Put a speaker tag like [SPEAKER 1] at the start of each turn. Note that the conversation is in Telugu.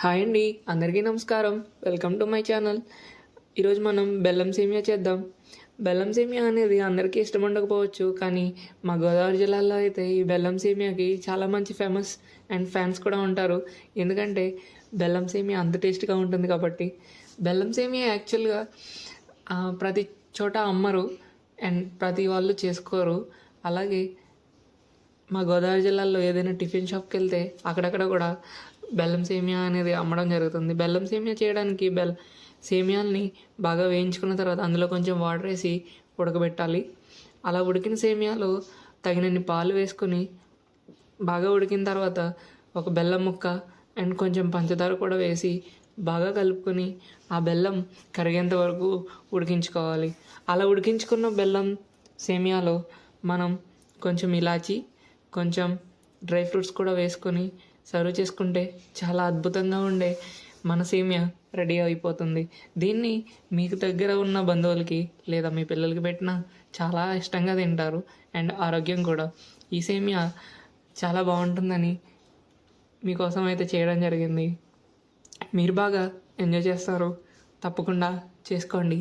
[SPEAKER 1] హాయ్ అండి అందరికీ నమస్కారం. వెల్కమ్ టు మై ఛానల్ ఈరోజు మనం బెల్లం సేమియా చేద్దాం. బెల్లం సేమియా అనేది అందరికీ ఇష్టం ఉండకపోవచ్చు కానీ మా గోదావరి జిల్లాలో అయితే ఈ బెల్లం సేమియాకి చాలా మంచి ఫేమస్ అండ్ ఫ్యాన్స్ కూడా ఉంటారు. ఎందుకంటే బెల్లం సేమియా అంత టేస్ట్గా ఉంటుంది కాబట్టి. బెల్లం సేమియా యాక్చువల్గా ప్రతి చోట అమ్మరు అండ్ ప్రతి వాళ్ళు చేసుకోరు. అలాగే మా గోదావరి జిల్లాలో ఏదైనా టిఫిన్ షాప్కి వెళ్తే అక్కడక్కడ కూడా బెల్లం సేమియా అనేది అమ్మడం జరుగుతుంది. బెల్లం సేమియా చేయడానికి బెల్ సేమియాల్ని బాగా వేయించుకున్న తర్వాత అందులో కొంచెం వాటర్ వేసి ఉడకబెట్టాలి. అలా ఉడికిన సేమియాలో తగినన్ని పాలు వేసుకొని బాగా ఉడికిన తర్వాత ఒక బెల్లం ముక్క అండ్ కొంచెం పంచదార కూడా వేసి బాగా కలుపుకొని ఆ బెల్లం కరిగేంత వరకు ఉడికించుకోవాలి. అలా ఉడికించుకున్న బెల్లం సేమియాలో మనం కొంచెం ఇలాచి కొంచెం డ్రై ఫ్రూట్స్ కూడా వేసుకొని సర్వ్ చేసుకుంటే చాలా అద్భుతంగా ఉండే మన సేమియా రెడీ అయిపోతుంది. దీన్ని మీకు దగ్గర ఉన్న బంధువులకి లేదా మీ పిల్లలకి పెట్టినా చాలా ఇష్టంగా తింటారు. అండ్ ఆరోగ్యం కూడా. ఈ సేమియా చాలా బాగుంటుందని మీకోసం అయితే చేయడం జరిగింది. మీరు బాగా ఎంజాయ్ చేస్తారు. తప్పకుండా చేసుకోండి.